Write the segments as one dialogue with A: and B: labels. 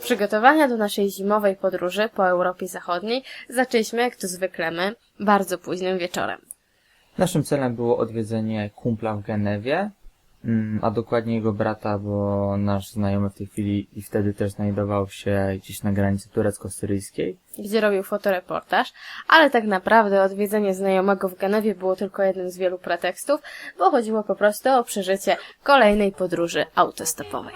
A: Przygotowania do naszej zimowej podróży po Europie Zachodniej zaczęliśmy, jak to zwykle my, bardzo późnym wieczorem.
B: Naszym celem było odwiedzenie kumpla w Genewie, mm, a dokładnie jego brata, bo nasz znajomy w tej chwili i wtedy też znajdował się gdzieś na granicy turecko-syryjskiej.
A: gdzie robił fotoreportaż, ale tak naprawdę odwiedzenie znajomego w Genewie było tylko jednym z wielu pretekstów, bo chodziło po prostu o przeżycie kolejnej podróży autostopowej.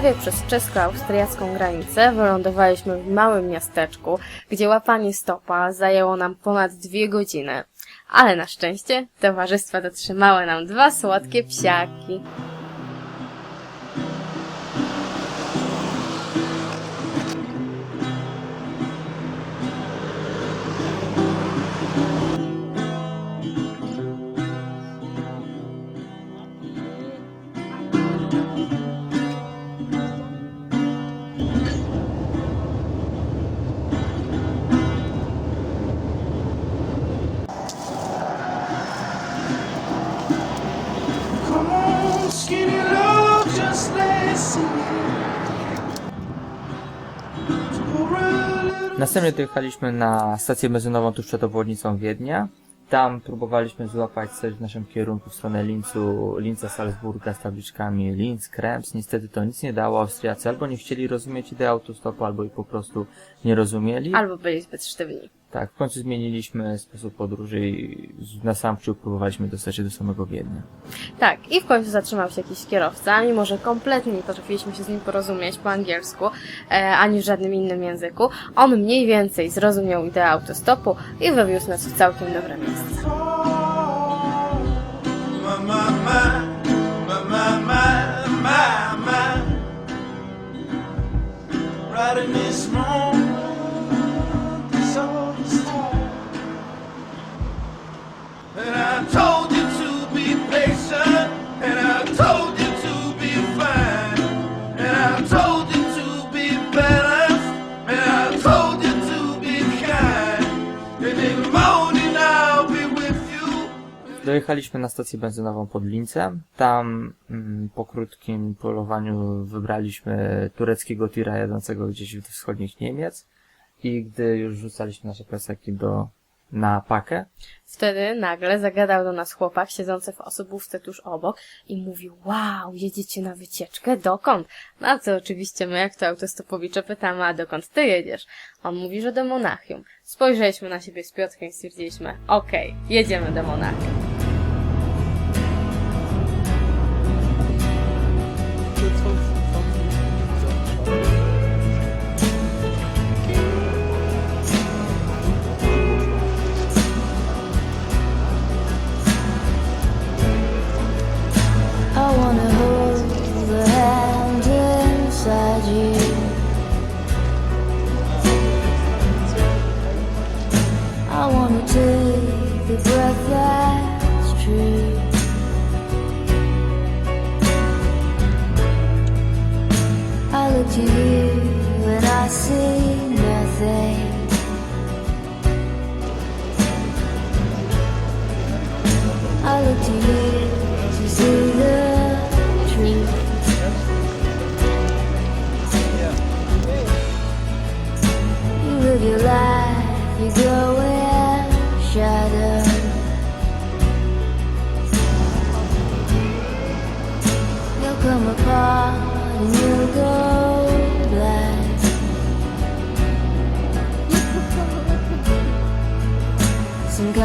A: Przeprawie przez czesko-austriacką granicę wylądowaliśmy w małym miasteczku, gdzie łapanie stopa zajęło nam ponad dwie godziny. Ale na szczęście towarzystwa dotrzymały nam dwa słodkie psiaki.
B: Następnie dojechaliśmy na stację benzynową tuż przed obwodnicą Wiednia. Tam próbowaliśmy złapać coś w naszym kierunku w stronę Lincu, Linca Salzburga z tabliczkami Linz, Krems. Niestety to nic nie dało. Austriacy albo nie chcieli rozumieć idei autostopu, albo i po prostu nie rozumieli.
A: Albo byli zbyt sztywni.
B: Tak, w końcu zmieniliśmy sposób podróży i na sam wpół próbowaliśmy dostać się do samego Wiednia.
A: Tak, i w końcu zatrzymał się jakiś kierowca, mimo że kompletnie nie potrafiliśmy się z nim porozumieć po angielsku, e, ani w żadnym innym języku. On mniej więcej zrozumiał ideę autostopu i wywiózł nas w całkiem dobre miejsce.
B: Dojechaliśmy na stację benzynową pod Lincem. Tam mm, po krótkim polowaniu wybraliśmy tureckiego tira jadącego gdzieś do wschodnich Niemiec. I gdy już rzucaliśmy nasze plecaki do, na pakę,
A: Wtedy nagle zagadał do nas chłopak siedzący w osobówce tuż obok i mówił, wow, jedziecie na wycieczkę? Dokąd? Na co oczywiście my, jak to autostopowicze, pytamy, a dokąd ty jedziesz? On mówi, że do Monachium. Spojrzeliśmy na siebie z Piotrkiem i stwierdziliśmy, okej, jedziemy do Monachium.
C: Wanna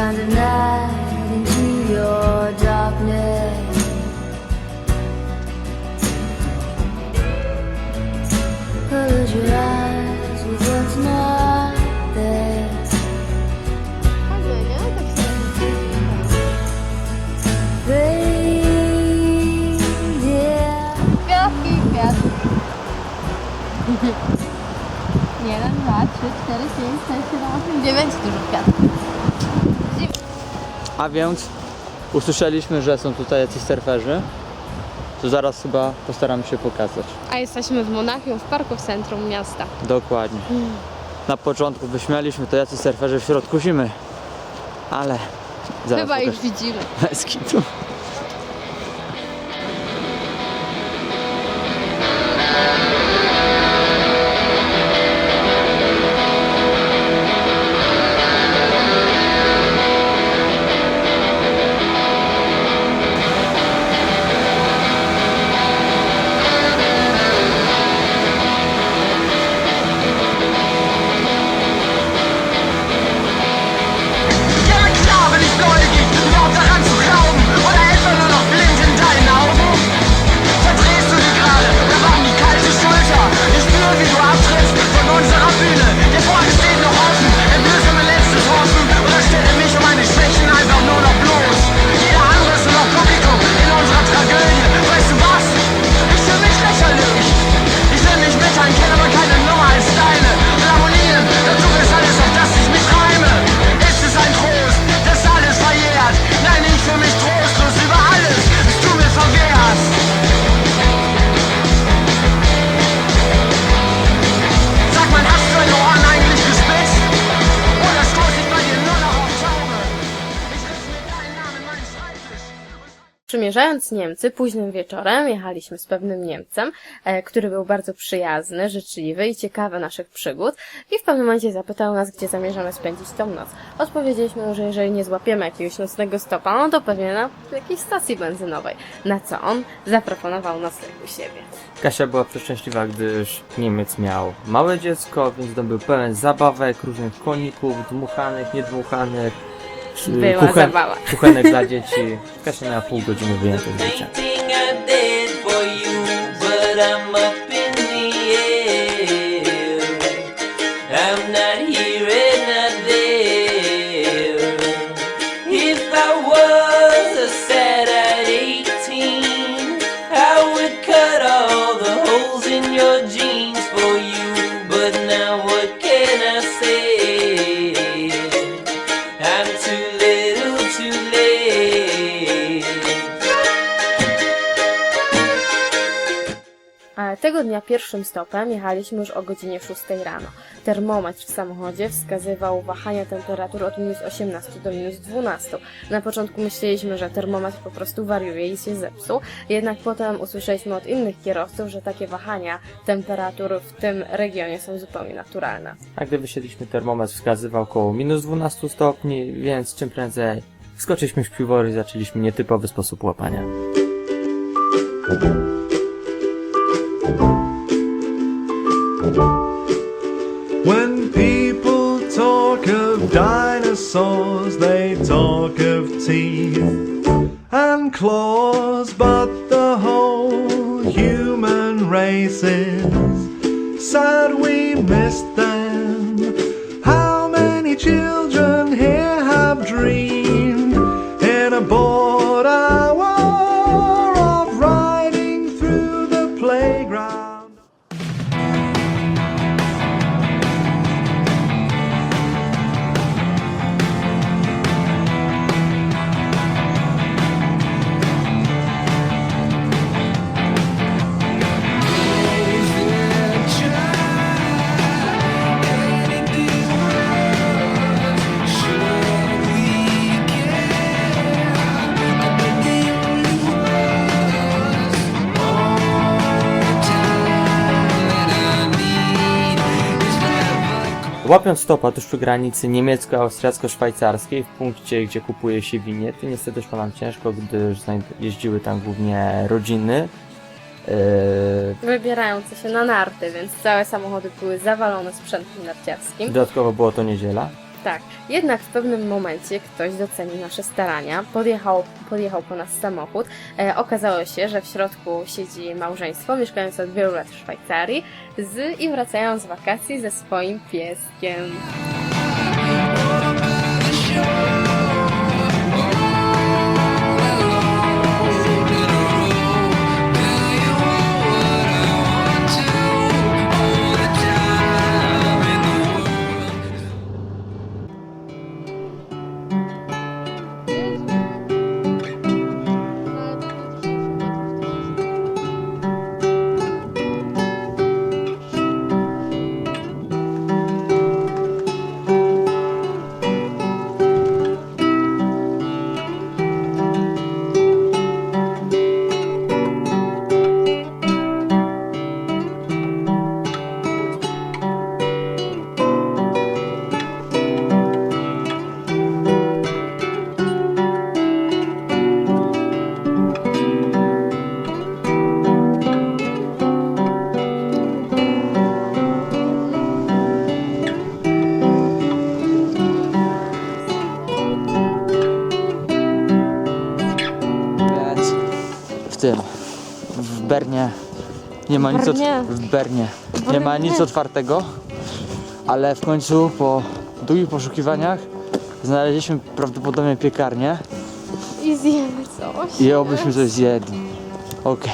C: shine the light into your darkness. Close your eyes with what's not there. Reindeer.
D: Biraz büyük beyaz. Jeden Ratschritt, der ist jedenfalls.
B: A więc usłyszeliśmy, że są tutaj jacyś surferzy. To zaraz chyba postaramy się pokazać.
A: A jesteśmy w Monachium, w parku w centrum miasta.
B: Dokładnie. Na początku wyśmialiśmy to jacy surferzy w środku zimy. Ale zaraz
A: Chyba
B: pokażę.
A: ich widzimy.
B: Bez kitu.
A: Przymierzając Niemcy, późnym wieczorem jechaliśmy z pewnym Niemcem, e, który był bardzo przyjazny, życzliwy i ciekawy naszych przygód i w pewnym momencie zapytał nas, gdzie zamierzamy spędzić tą noc. Odpowiedzieliśmy mu, że jeżeli nie złapiemy jakiegoś nocnego stopa, no to pewnie na jakiejś stacji benzynowej. Na co on zaproponował nocleg u siebie.
B: Kasia była przeszczęśliwa, gdyż Niemiec miał małe dziecko, więc dom był pełen zabawek, różnych koników, dmuchanych, niedmuchanych.
A: Była zabawa.
B: Kuchenek dla dzieci. Kasia miała pół godziny wyjęte z życia.
A: Dnia pierwszym stopem jechaliśmy już o godzinie 6 rano. Termometr w samochodzie wskazywał wahania temperatur od minus 18 do minus 12. Na początku myśleliśmy, że termometr po prostu wariuje i się zepsuł, jednak potem usłyszeliśmy od innych kierowców, że takie wahania temperatur w tym regionie są zupełnie naturalne.
B: A gdy wysiedliśmy, termometr wskazywał około minus 12 stopni, więc czym prędzej wskoczyliśmy w piwory i zaczęliśmy nietypowy sposób łapania.
E: Here. hair
B: Łapiąc stopa tuż przy granicy niemiecko-austriacko-szwajcarskiej, w punkcie, gdzie kupuje się winiety, niestety szło nam ciężko, gdyż jeździły tam głównie rodziny. Yy,
A: Wybierające się na narty, więc całe samochody były zawalone sprzętem narciarskim.
B: dodatkowo było to niedziela.
A: Tak, jednak w pewnym momencie ktoś docenił nasze starania, podjechał, podjechał po nas samochód. E, okazało się, że w środku siedzi małżeństwo mieszkające od wielu lat w Szwajcarii z, i wracają z wakacji ze swoim pieskiem.
B: Ma nic
A: Bernie.
B: w Bernie nie ma nic otwartego, ale w końcu po długich poszukiwaniach znaleźliśmy prawdopodobnie piekarnię
A: I zjemy coś.
B: i obyśmy coś zjedli. Okej,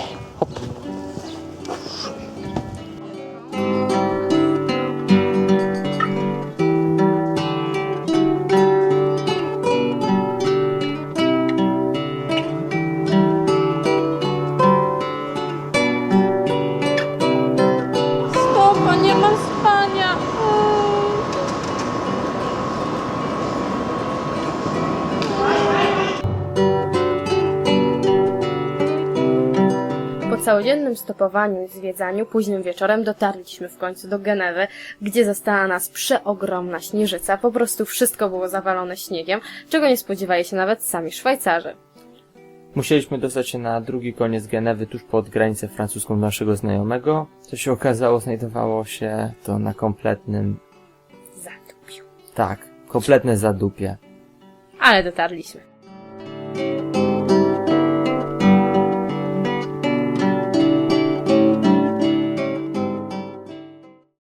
A: całodziennym stopowaniu i zwiedzaniu, późnym wieczorem dotarliśmy w końcu do Genewy, gdzie zastała nas przeogromna śnieżyca. Po prostu wszystko było zawalone śniegiem, czego nie spodziewali się nawet sami Szwajcarzy.
B: Musieliśmy dostać się na drugi koniec Genewy, tuż pod granicę francuską naszego znajomego. Co się okazało, znajdowało się to na kompletnym,
A: Zatupił.
B: tak, kompletne zadupie.
A: Ale dotarliśmy.